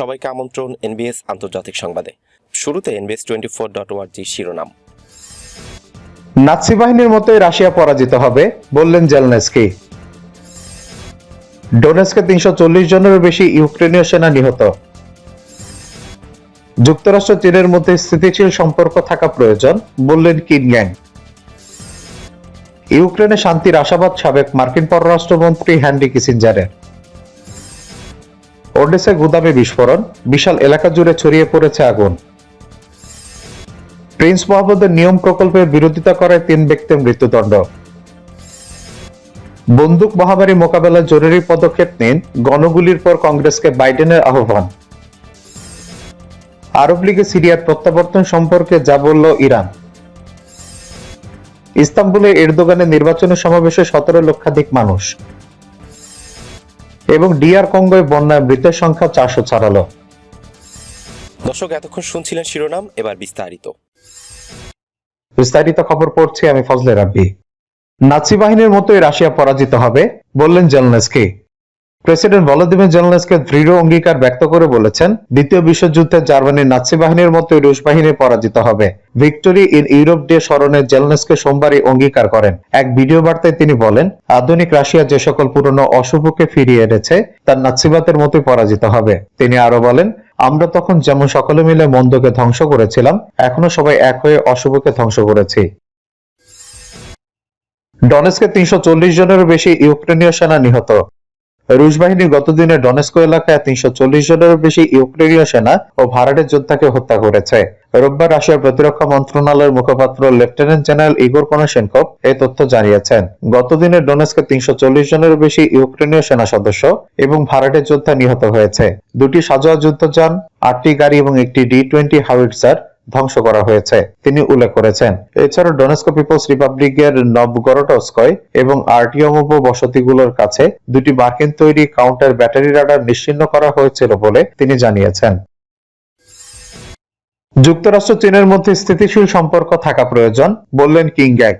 সবাইকে আমন্ত্রণ এনবিএস আন্তর্জাতিক সংবাদে। শুরুতে এনবিএস টোয়েন্টি ফোর ডট ওয়ার্জি শিরোনাম। নাৎসি বাহিনীর মতোই রাশিয়া পরাজিত হবে, বললেন জেলনেস্কি। ডোনেস্কে তিনশো চল্লিশ জনেরও বেশি ইউক্রেনীয় সেনা নিহত। যুক্তরাষ্ট্র চীনের মধ্যে স্থিতিশীল সম্পর্ক থাকা প্রয়োজন, বললেন কিন গ্যাং ইউক্রেনে শান্তির আশাবাদ সাবেক মার্কিন পররাষ্ট্রমন্ত্রী হ্যান্ডি কিসিঞ্জারের। ওডেসে গুদামে বিস্ফোরণ, বিশাল এলাকা জুড়ে ছড়িয়ে পড়েছে আগুন। প্রিন্স মোহাম্মদের নিয়ম প্রকল্পের বিরোধিতা করায় তিন ব্যক্তির মৃত্যুদণ্ড। বন্দুক মহামারী মোকাবেলায় জরুরি পদক্ষেপ নিন, গণগুলির পর কংগ্রেসকে বাইডেনের আহ্বান। আরব লীগে সিরিয়ার প্রত্যাবর্তন সম্পর্কে যা বলল ইরান। ইস্তাম্বুলে এরদোগানের নির্বাচনী সমাবেশে সতেরো লক্ষাধিক মানুষ। এবং ডিআর কঙ্গোয় বন্যায় মৃতের সংখ্যা চারশো ছাড়ালো। দর্শক এতক্ষণ শুনছিলেন শিরোনাম এবার বিস্তারিত। বিস্তারিত খবর পড়ছি আমি ফজলে রাব্বি। নাচি বাহিনীর মতোই রাশিয়া পরাজিত হবে বললেন জেলনেস্কি। প্রেসিডেন্ট ভলোদিমির জেলনেস্কি দৃঢ় অঙ্গীকার ব্যক্ত করে বলেছেন, দ্বিতীয় বিশ্বযুদ্ধে জার্মানির নাৎসি বাহিনীর মতো রুশ বাহিনী পরাজিত হবে। ভিক্টোরি ইন ইউরোপ ডে স্মরণে জেলনেস্কি সোমবারই অঙ্গীকার করেন। এক ভিডিও বার্তায় তিনি বলেন, আধুনিক রাশিয়া যে সকল পুরনো অশুভকে ফিরিয়ে এনেছে, তার নাৎসিবাদের মতোই পরাজিত হবে। তিনি আরও বলেন, আমরা তখন যেমন সকলে মিলে মন্দকে ধ্বংস করেছিলাম, এখনও সবাই এক হয়ে অশুভকে ধ্বংস করেছি। ডনেস্কে তিনশো জনেরও বেশি ইউক্রেনীয় সেনা নিহত। রুশ বাহিনী গতদিনে ডনেস্কো এলাকায় তিনশো চল্লিশ জনেরও বেশি ইউক্রেনীয় সেনা ও ভাড়াটের যোদ্ধাকে হত্যা করেছে। রোববার রাশিয়ার প্রতিরক্ষা মন্ত্রণালয়ের মুখপাত্র লেফটেন্যান্ট জেনারেল ইগোর কোনাশেনকভ এই তথ্য জানিয়েছেন। গতদিনে ডোনেস্কে তিনশো চল্লিশ জনেরও বেশি ইউক্রেনীয় সেনা সদস্য এবং ভাড়াটের যোদ্ধা নিহত হয়েছে। দুটি সাজোয়া যুদ্ধযান, আটটি গাড়ি এবং একটি ডি টোয়েন্টি হাউইটজার ধ্বংস করা হয়েছে, তিনি উল্লেখ করেছেন। এছাড়া ডোনেস্কো পিপলস রিপাবলিকের নবগরটস্কয় এবং আর্টিয়মোভো বসতিগুলোর কাছে দুটি মার্কিন তৈরি কাউন্টার ব্যাটারি রাডার নিশ্চিহ্ন করা হয়েছিল বলে তিনি জানিয়েছেন। যুক্তরাষ্ট্র চীনের মধ্যে স্থিতিশীল সম্পর্ক থাকা প্রয়োজন, বললেন কিং গ্যাং।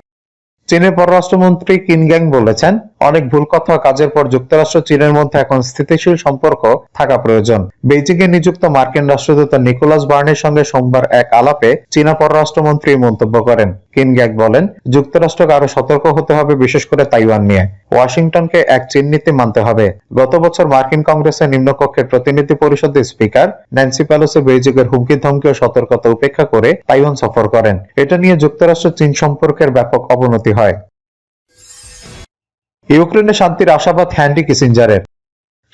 চীনের পররাষ্ট্রমন্ত্রী কিনগ্যাং বলেছেন অনেক ভুল কথা কাজের পর যুক্তরাষ্ট্র, চীনের মধ্যে এখন স্থিতিশীল সম্পর্ক থাকা প্রয়োজন। বেইজিং এ নিযুক্ত মার্কিন রাষ্ট্রদূত নিকোলাস বার্নের সঙ্গে সোমবার এক আলাপে চীনা পররাষ্ট্রমন্ত্রী মন্তব্য করেন। কিনগ্যাং বলেন, যুক্তরাষ্ট্রকে আরও সতর্ক হতে হবে, বিশেষ করে তাইওয়ান নিয়ে। ওয়াশিংটনকে এক চীন নীতি মানতে হবে। গত বছর মার্কিন কংগ্রেসের নিম্নকক্ষের প্রতিনিধি পরিষদের স্পিকার ন্যান্সি প্যালোসি বেইজিং এর হুমকি ধমকি ও সতর্কতা উপেক্ষা করে তাইওয়ান সফর করেন। এটা নিয়ে যুক্তরাষ্ট্র চীন সম্পর্কের ব্যাপক অবনতি হয়। ইউক্রেনে শান্তির আশাবাদ হ্যান্ডি কিসিঞ্জারের।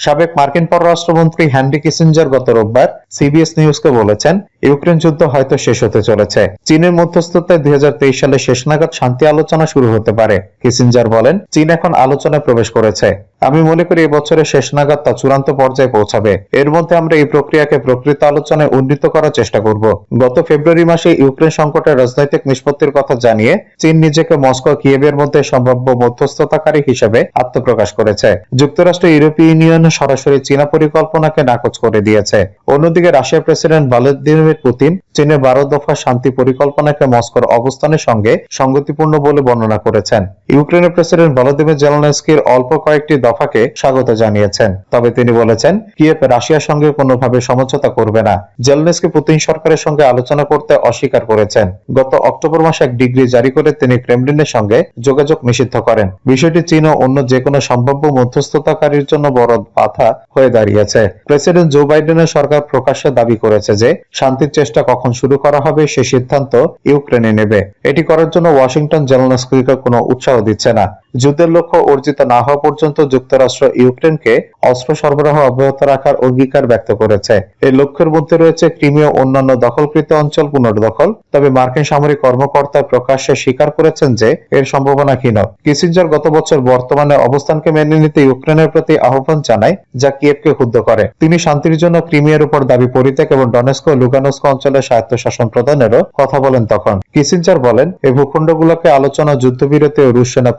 সাবেক মার্কিন পররাষ্ট্রমন্ত্রী হ্যান্ডি কিসিঞ্জার গত রোববার সিবিএস নিউজকে বলেছেন, ইউক্রেন যুদ্ধ হয়তো শেষ হতে চলেছে। চীনের মধ্যস্থতায় দুই হাজার তেইশ সালে শেষ নাগাদ শান্তি আলোচনা শুরু হতে পারে। কিসিঞ্জার বলেন, চীন এখন আলোচনায় প্রবেশ করেছে। আমি মনে করি এই বছরের শেষ নাগাদ তা চূড়ান্ত পর্যায়ে পৌঁছাবে। এর মধ্যে আমরা এই প্রক্রিয়াকে প্রকৃত আলোচনায় উন্নীত করার চেষ্টা করব। গত ফেব্রুয়ারি মাসে ইউক্রেন সংকটের রাজনৈতিক নিষ্পত্তির কথা জানিয়ে চীন নিজেকে মস্কো, কিয়েভের মধ্যে সম্ভাব্য মধ্যস্থতাকারী হিসেবে আত্মপ্রকাশ করেছে। যুক্তরাষ্ট্র, ইউরোপীয় ইউনিয়ন সরাসরি চীনা পরিকল্পনাকে নাকচ করে দিয়েছে। অন্যদিকে রাশিয়ার প্রেসিডেন্ট ভ্লাদিমির পুতিন চীনের বারো দফা শান্তি পরিকল্পনাকে মস্কোর অবস্থানের সঙ্গে সঙ্গতিপূর্ণ বলে বর্ণনা করেছেন। ইউক্রেনের প্রেসিডেন্ট ভলোদিমির জেলনেস্কির অল্প কয়েকটি দফাকে স্বাগত জানিয়েছেন। তবে তিনি বলেছেন, কিয়েভ রাশিয়ার সঙ্গে কোনোভাবে সমঝোতা করবে না। জেলনেস্কি পুতিন সরকারের সঙ্গে আলোচনা করতে অস্বীকার করেছেন। গত অক্টোবর মাসে এক ডিগ্রি জারি করে তিনি ক্রেমলিনের সঙ্গে যোগাযোগ নিষিদ্ধ করেন। বিষয়টি চীন ও অন্য যে কোনো সম্ভাব্য মধ্যস্থতাকারীর জন্য বড় বাধা হয়ে দাঁড়িয়েছে। প্রেসিডেন্ট জো বাইডেনের সরকার প্রকাশ্যে দাবি করেছে যে, শান্তির চেষ্টা কখন শুরু করা হবে সে সিদ্ধান্ত ইউক্রেনে নেবে। এটি করার জন্য ওয়াশিংটন জেলনেস্কিকে কোনো উৎসাহ দিচ্ছে না। যুদ্ধের লক্ষ্য অর্জিত না হওয়া পর্যন্ত যুক্তরাষ্ট্র ইউক্রেনকে অস্ত্র সরবরাহ অব্যাহত রাখার অঙ্গীকার ব্যক্ত করেছে। এই লক্ষ্যের মধ্যে রয়েছে ক্রিমিয়া অন্যান্য দখলকৃত অঞ্চল পুনর্দখল, তবে মার্কিন সামরিক কর্মকর্তা প্রকাশ্যে স্বীকার করেছেন যে এর সম্ভাবনা ক্ষীণ। কিসিঞ্জার গত বছর বর্তমানে অবস্থানকে মেনে নিতে ইউক্রেনের প্রতি আহ্বান জানায়, যা কিয়েভকে ক্ষুব্ধ করে। তিনি শান্তির জন্য ক্রিমিয়ার উপর দাবি পরিত্যাগ এবং ডনেস্কো লুগানস্কো অঞ্চলের স্বায়ত্তশাসন প্রদানেরও কথা বলেন তখন। কিসিঞ্জার বলেন এই ভূখণ্ডগুলোকে আলোচনা, যুদ্ধবিরতি ও রুশ সেনা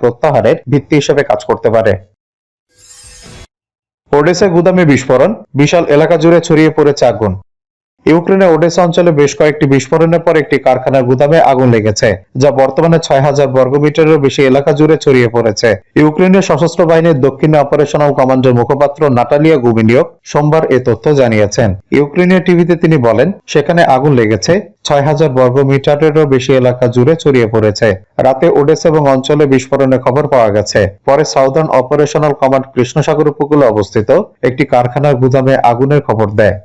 প্রত্যাহারের ভিত্তি হিসেবে কাজ করতে পারে। ওডেসা গুদামে বিস্ফোরণ, বিশাল এলাকা জুড়ে ছড়িয়ে পড়েছে আগুন ইউক্রেনের ওডেসা অঞ্চলে বেশ কয়েকটি বিস্ফোরণের পর একটি কারখানার গুদামে আগুন লেগেছে, যা বর্তমানে ছয় হাজার বর্গমিটারেরও বেশি এলাকা জুড়ে ছড়িয়ে পড়েছে। ইউক্রেনীয় সশস্ত্র বাহিনীর দক্ষিণে অপারেশনাল কমান্ডার মুখপাত্র নাটালিয়া গুমিনিয়ক সোমবার এ তথ্য জানিয়েছেন। ইউক্রেনীয় টিভিতে তিনি বলেন, সেখানে আগুন লেগেছে, ছয় হাজার বর্গমিটারেরও বেশি এলাকা জুড়ে ছড়িয়ে পড়েছে। রাতে ওডেসা এবং অঞ্চলে বিস্ফোরণের খবর পাওয়া গেছে। পরে সাউদার্ন অপারেশনাল কমান্ড কৃষ্ণসাগর উপকূলে অবস্থিত একটি কারখানার গুদামে আগুনের খবর দেয়।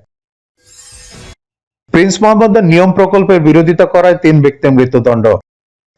প্রিন্স মোহাম্মদের নিয়ম প্রকল্পের বিরোধিতা করায় তিন ব্যক্তির মৃত্যুদণ্ড।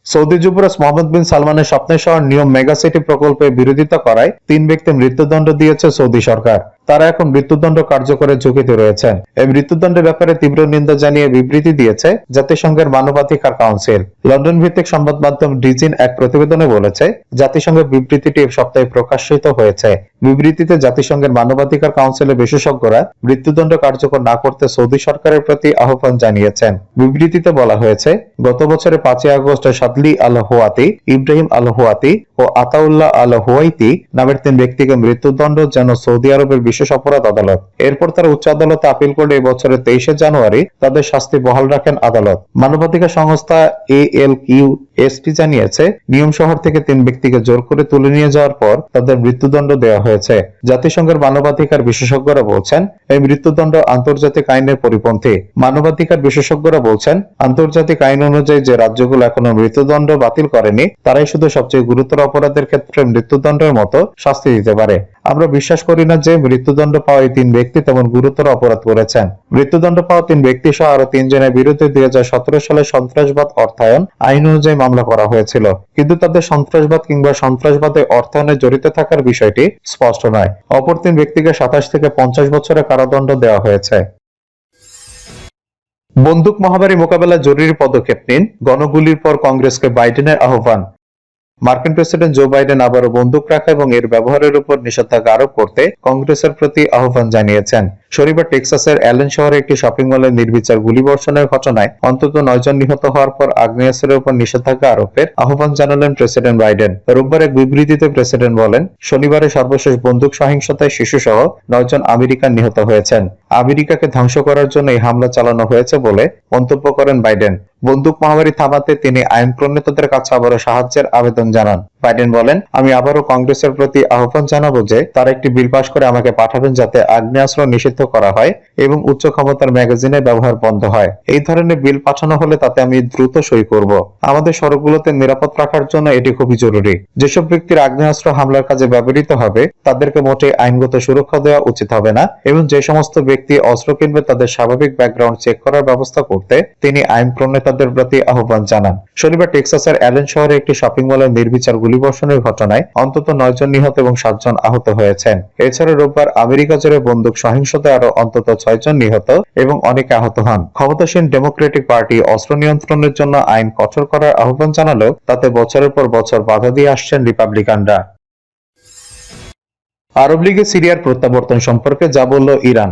সৌদি যুবরাজ মোহাম্মদ বিন সালমানের স্বপ্নের শহর নিয়ম মেগা সিটি প্রকল্পের বিরোধিতা করায় তিন ব্যক্তি মৃত্যুদণ্ড দিয়েছে সৌদি সরকার। তারা এখন মৃত্যুদণ্ড কার্যকরের ঝুঁকিতে রয়েছেন। এই মৃত্যুদণ্ডের ব্যাপারে তীব্র নিন্দা জানিয়ে বিবৃতি দিয়েছে জাতিসংঘের মানবাধিকার কাউন্সিল। লন্ডন ভিত্তিক সংবাদ মাধ্যম ডিজিন এক প্রতিবেদনে বলেছে, জাতিসংঘের বিবৃতিটি সপ্তাহে প্রকাশিত হয়েছে। বিবৃতিতে জাতিসংঘের মানবাধিকার কাউন্সিলের বিশেষজ্ঞরা মৃত্যুদণ্ড কার্যকর না করতে সৌদি সরকারের প্রতি আহ্বান জানিয়েছেন। বিবৃতিতে বলা হয়েছে, গত বছরের পাঁচই August Shadli al Huwaiti, Ibrahim al Huwaiti ও আতাউল্লাহ আল হোয়াইতি নামের তিন ব্যক্তিকে মৃত্যুদণ্ড যেন সৌদি আরবের বিশেষ অপরাধ আদালত। এরপর তারা উচ্চ আদালতে আপিল করলে এই বছরের তেইশে জানুয়ারি তাদের শাস্তি বহাল রাখেন আদালত। মানবাধিকার সংস্থা এ এল কিউ এসপি জানিয়েছে, নিয়ম শহর থেকে তিন ব্যক্তিকে জোর করে তুলে নিয়ে যাওয়ার পর তাদের মৃত্যুদণ্ড দেওয়া হয়েছে। জাতিসংঘের মানবাধিকার বিশেষজ্ঞরা বলছেন, এই মৃত্যুদণ্ড আন্তর্জাতিক আইনের পরিপন্থী। মানবাধিকার বিশেষজ্ঞরা বলছেন, আন্তর্জাতিক আইন অনুযায়ী যে রাজ্যগুলো এখনও মৃত্যুদণ্ড বাতিল করেনি, তারাই শুধু সবচেয়ে গুরুতর অপরাধের ক্ষেত্রে মৃত্যুদণ্ডের মতো শাস্তি দিতে পারে। আমরা বিশ্বাস করি না যে মৃত্যুদণ্ড পাওয়া এই তিন ব্যক্তি তেমন গুরুতর অপরাধ করেছেন। মৃত্যুদণ্ড পাওয়া তিন ব্যক্তি সহ আরও তিনজনের বিরুদ্ধে দুই হাজার সতেরো সালে সন্ত্রাসবাদ অর্থায়ন আইন অনুযায়ী মামলা করা হয়েছিল। কিন্তু তাদের সন্ত্রাসবাদ কিংবা সন্ত্রাসবাদে অর্থায়নে জড়িত থাকার বিষয়টি স্পষ্ট নয়। অপর তিন ব্যক্তিকে সাতাশ থেকে পঞ্চাশ বছরের কারাদণ্ড দেওয়া হয়েছে। বন্দুক মহামারী মোকাবেলায় জরুরি পদক্ষেপ নিন। গণগুলির পর কংগ্রেসকে বাইডেনের আহ্বান। মার্কিন প্রেসিডেন্ট জো বাইডেন আবারও বন্দুক রাখা এবং এর ব্যবহারের উপর নিষেধাজ্ঞা আরোপ করতে কংগ্রেসের প্রতি আহ্বান জানিয়েছেন। শনিবার টেক্সাসের অ্যালেন শহরে একটি শপিং মলে নির্বিচার গুলিবর্ষণের ঘটনায় অন্তত নয়জন নিহত হওয়ার পর আগ্নেয়াস্ত্রের উপর নিষেধাজ্ঞা আরোপের আহ্বান জানালেন প্রেসিডেন্ট বাইডেন। রোববার এক বিবৃতিতে প্রেসিডেন্ট বলেন, শনিবারে সর্বশেষ বন্দুক সহিংসতায় শিশুসহ নয়জন আমেরিকান নিহত হয়েছেন। আমেরিকাকে ধ্বংস করার জন্য এই হামলা চালানো হয়েছে বলে মন্তব্য করেন বাইডেন। বন্দুক মহামারী থামাতে তিনি আইন প্রণেতাদের কাছে আবারও সাহায্যের আবেদন জানান। বাইডেন বলেন, আমি আবারও কংগ্রেসের প্রতি আহ্বান জানাব যে তারা একটি বিল পাশ করে আমাকে পাঠাবেন যাতে আগ্নেয়াস্ত্র নিষিদ্ধ করা হয় এবং উচ্চ ক্ষমতার ম্যাগাজিনের ব্যবহার বন্ধ হয়। এই ধরনের বিল পাঠানো হলে তাতে আমি দ্রুত সই করব। আমাদের সড়কগুলোতে নিরাপদ রাখার জন্য এটি খুবই জরুরি। যেসব ব্যক্তির আগ্নেয়াস্ত্র হামলার কাজে ব্যবহৃত হবে, তাদেরকে মোটে আইনগত সুরক্ষা দেওয়া উচিত হবে না এবং যে সমস্ত ব্যক্তি অস্ত্র কিনবে তাদের স্বাভাবিক ব্যাকগ্রাউন্ড চেক করার ব্যবস্থা করতে তিনি আইন প্রণেতাদের প্রতি আহ্বান জানান। শনিবার টেক্সাসের অ্যালেন শহরে একটি শপিং মলের নির্বিচার গুলিবর্ষণের ঘটনায় অন্তত নয়জন নিহত এবং সাতজন আহত হয়েছেন। এছাড়া রোববার আমেরিকা জুড়ে বন্দুক সহিংসতায় আরও অন্তত ছয়জন নিহত এবং অনেক আহত হন। ক্ষমতাসীন ডেমোক্রেটিক পার্টি অস্ত্র নিয়ন্ত্রণের জন্য আইন কঠোর করার আহ্বান জানালেও তাতে বছরের পর বছর বাধা দিয়ে আসছেন রিপাবলিকানরা আরব লীগে সিরিয়ার প্রত্যাবর্তন সম্পর্কে যা বলল ইরান।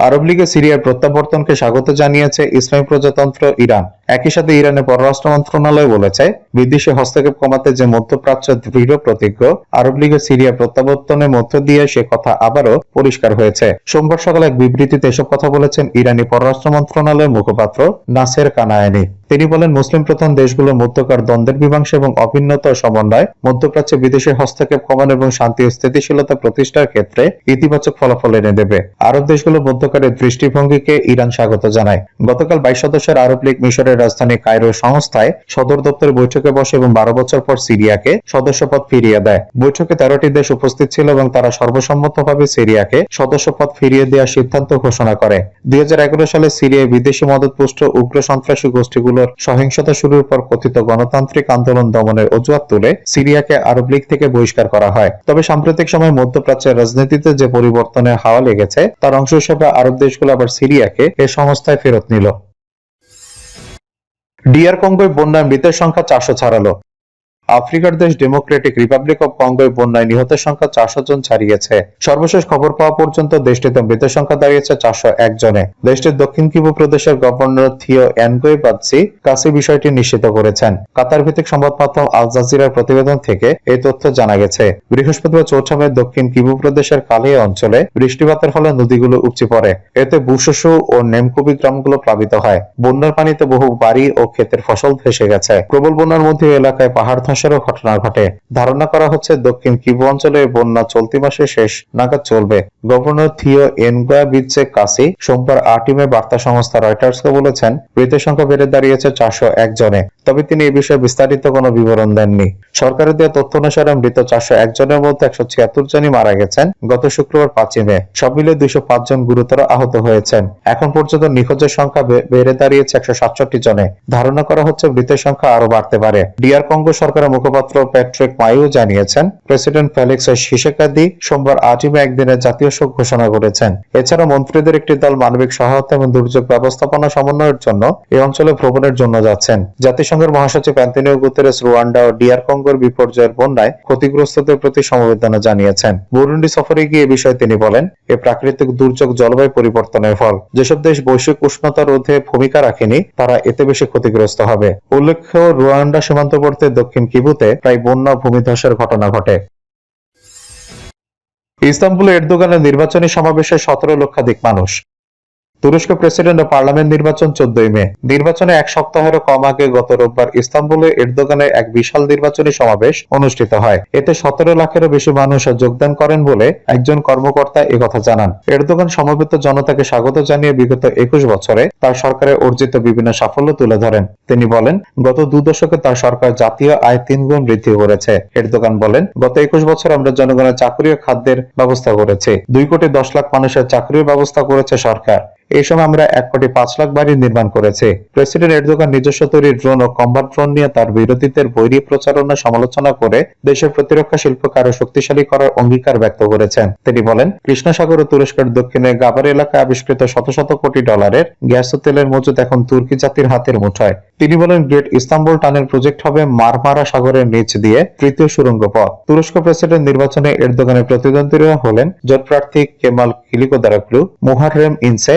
আরব লীগে সিরিয়ার প্রত্যাবর্তনকে স্বাগত জানিয়েছে ইসলামী প্রজাতন্ত্র ইরান। একই সাথে ইরানের পররাষ্ট্র মন্ত্রণালয় বলেছে, বিদেশি হস্তক্ষেপ কমাতে যে মধ্যপ্রাচ্য দৃঢ় প্রতিজ্ঞ, আরব লীগের সিরিয়া প্রত্যাবর্তনের মধ্য দিয়ে সে কথা আবারও পরিষ্কার হয়েছে। সোমবার সকালে এক বিবৃতিতে এসব কথা বলেছেন ইরানি পররাষ্ট্র মন্ত্রণালয়ের মুখপাত্র নাসের কানায়ানি। তিনি বলেন, মুসলিম প্রধান দেশগুলোর মধ্যকার দ্বন্দ্বের মীমাংসা এবং অভিন্নত সমন্বয়, মধ্যপ্রাচ্যে বিদেশি হস্তক্ষেপ কমানো এবং শান্তি ও স্থিতিশীলতা প্রতিষ্ঠার ক্ষেত্রে ইতিবাচক ফলাফল এনে দেবে। আরব দেশগুলোর মধ্যকারের দৃষ্টিভঙ্গিকে ইরান স্বাগত জানায়। গতকাল বাইশ সদস্যের আরব লীগ মিশরের রাজধানী কায়রো সংস্থায় সদর দপ্তর বৈঠকে বসে এবং বারো বছর পর সিরিয়াকে সদস্যপদ ফিরিয়ে দেয়। বৈঠকে তেরোটি দেশ উপস্থিত ছিল এবং তারা সর্বসম্মতভাবে সিরিয়াকে সদস্যপদ ফিরিয়ে দেওয়ার সিদ্ধান্ত ঘোষণা করে। দুই হাজার এগারো সালে সিরিয়ায় বিদেশি মদতপুষ্ট উগ্র সন্ত্রাসী গোষ্ঠীগুলোর সহিংসতা শুরুর পর কথিত গণতান্ত্রিক আন্দোলন দমনের অজুহাত তুলে সিরিয়াকে আরব লীগ থেকে বহিষ্কার করা হয়। তবে সাম্প্রতিক সময় মধ্যপ্রাচ্যের রাজনীতিতে যে পরিবর্তনের হাওয়া লেগেছে, তার অংশ হিসেবে আরব দেশগুলো আবার সিরিয়াকে এ সংস্থায় ফেরত নিল। ডিআর কঙ্গোয় বন্যায় মৃতের সংখ্যা চারশো ছাড়ালো। আফ্রিকার দেশ ডেমোক্রেটিক রিপাবলিক অব কঙ্গোয় বন্যায় নিহতের সংখ্যা চারশো জন ছাড়িয়েছে। সর্বশেষ খবর পাওয়া পর্যন্ত দেশটিতে মৃতের সংখ্যা দাঁড়িয়েছে চারশো এক জনে। দেশটির দক্ষিণ কিবু প্রদেশের গভর্নর থিও এনগোই বাদসি কাছে বিষয়টি নিশ্চিত করেছেন। কাতার ভিত্তিক সংবাদ মাধ্যম আল জাজিরার প্রতিবেদন থেকে এই তথ্য জানা গেছে। বৃহস্পতিবার চৌঠা মে দক্ষিণ কিবু প্রদেশের কালিয়া অঞ্চলে বৃষ্টিপাতের ফলে নদীগুলো উপচে পড়ে। এতে বুশসু ও নেমকুবি গ্রামগুলো প্লাবিত হয়। বন্যার পানিতে বহু বাড়ি ও ক্ষেতের ফসল ভেসে গেছে। প্রবল বন্যার মধ্যে এলাকায় পাহাড় ধসেরও ঘটনা ঘটে। ধারণা করা হচ্ছে দক্ষিণ কিবু অঞ্চলে বন্যা চলতি মাসের শেষ নাগাদ চলবে। গভর্নর থিও এনগোয়া বিচ্ছে কাসি সোমবার আটিমে বার্তা সংস্থা রয়টার্সকে বলেছেন মৃতের সংখ্যা বেড়ে দাঁড়িয়েছে চারশো এক জনে। তবে তিনি এ বিষয়ে বিস্তারিত কোনো বিবরণ দেননি। সরকারের দেওয়া তথ্য অনুসারে মৃত চারশো এক জনের মধ্যে একশো ছিয়াত্তর জনই মারা গেছেন। গত শুক্রবার পাঁচই মে সব মিলে দুইশো পাঁচ জন গুরুতর আহত হয়েছেন। এখন পর্যন্ত নিখোঁজের সংখ্যা বেড়ে দাঁড়িয়েছে একশো সাতষট্টি জনে। ধারণা করা হচ্ছে মৃতের সংখ্যা আরও বাড়তে পারে। ডিআর কঙ্গো সরকারের মুখপাত্র প্যাট্রিক মাইও জানিয়েছেন, প্রেসিডেন্ট ফেলিক্স শিশেকাদি সোমবার আজই মে একদিনের জাতীয় শোক ঘোষণা করেছেন। এছাড়া মন্ত্রীদের একটি দল মানবিক সহায়তা এবং দুর্যোগ ব্যবস্থাপনা সমন্বয়ের জন্য এই অঞ্চলে ভ্রমণের জন্য যাচ্ছেন। জাতিসংঘের মহাসচিব অ্যান্টনিও গুতেরেস, রুয়ান্ডা ও ডিআর কঙ্গোর বিপর্যয়ের বন্যায় ক্ষতিগ্রস্তদের প্রতি সমবেদনা জানিয়েছেন। বুরুন্ডি সফরে গিয়ে এ বিষয়ে তিনি বলেন, এ প্রাকৃতিক দুর্যোগ জলবায়ু পরিবর্তনের ফল। যেসব দেশ বৈশ্বিক উষ্ণতা রোধে ভূমিকা রাখেনি, তারা এতে বেশি ক্ষতিগ্রস্ত হবে। উল্লেখ্য, রুয়ান্ডা সীমান্তবর্তী দক্ষিণ কিবুতে প্রায় বন্যা ভূমিধসের ঘটনা ঘটে। ইস্তাম্বুলে এরদোগানের নির্বাচনী সমাবেশে সতেরো লক্ষাধিক মানুষ তুরস্ক প্রেসিডেন্ট ও পার্লামেন্ট নির্বাচন চোদ্দই মে। নির্বাচনে এক সপ্তাহেরও কম আগে গত রোববার ইস্তাম্বুলে এরদোগানের এক বিশাল নির্বাচনী সমাবেশ অনুষ্ঠিত হয়। এতে সতেরো লাখেরও বেশি মানুষ যোগদান করেন বলে একজন কর্মকর্তা একথা জানান। এরদোগান সমবেত জনতাকে স্বাগত জানিয়ে বিগত একুশ বছরে তার সরকারের অর্জিত বিভিন্ন সাফল্য তুলে ধরেন। তিনি বলেন, গত দু দশকে তার সরকার জাতীয় আয় তিন গুণ বৃদ্ধি করেছে। এরদোগান বলেন, গত একুশ বছর আমরা জনগণের চাকরি ও খাদ্যের ব্যবস্থা করেছি। দুই কোটি দশ লাখ মানুষের চাকরির ব্যবস্থা করেছে সরকার। এই সময় আমরা এক কোটি পাঁচ লাখ বাড়ি নির্মাণ করেছে। প্রেসিডেন্ট এরদোগান নিজস্ব তৈরি ড্রোন ও কম্বাট ড্রোন নিয়ে তার বিরোধীদের বৈরী প্রচারণা সমালোচনা করে দেশের প্রতিরক্ষা শিল্পকে আরও শক্তিশালী করার অঙ্গীকার ব্যক্ত করেছেন। তিনি বলেন, কৃষ্ণসাগর ও তুরস্কের দক্ষিণে গাবার এলাকায় আবিষ্কৃত শত শত কোটি ডলারের গ্যাস ও তেলের মজুদ এখন তুর্কি জাতির হাতের মুঠোয়। তিনি বলেন, গ্রেট ইস্তাম্বুল টানেল প্রজেক্ট হবে মারমারা সাগরের নিচ দিয়ে তৃতীয় সুড়ঙ্গ পথ তুরস্ক প্রেসিডেন্ট নির্বাচনে এরদোগানের প্রতিদ্বন্দ্বীরা হলেন জোট প্রার্থী কেমাল কিলিকোদারাকলু মুহাররেম ইনসে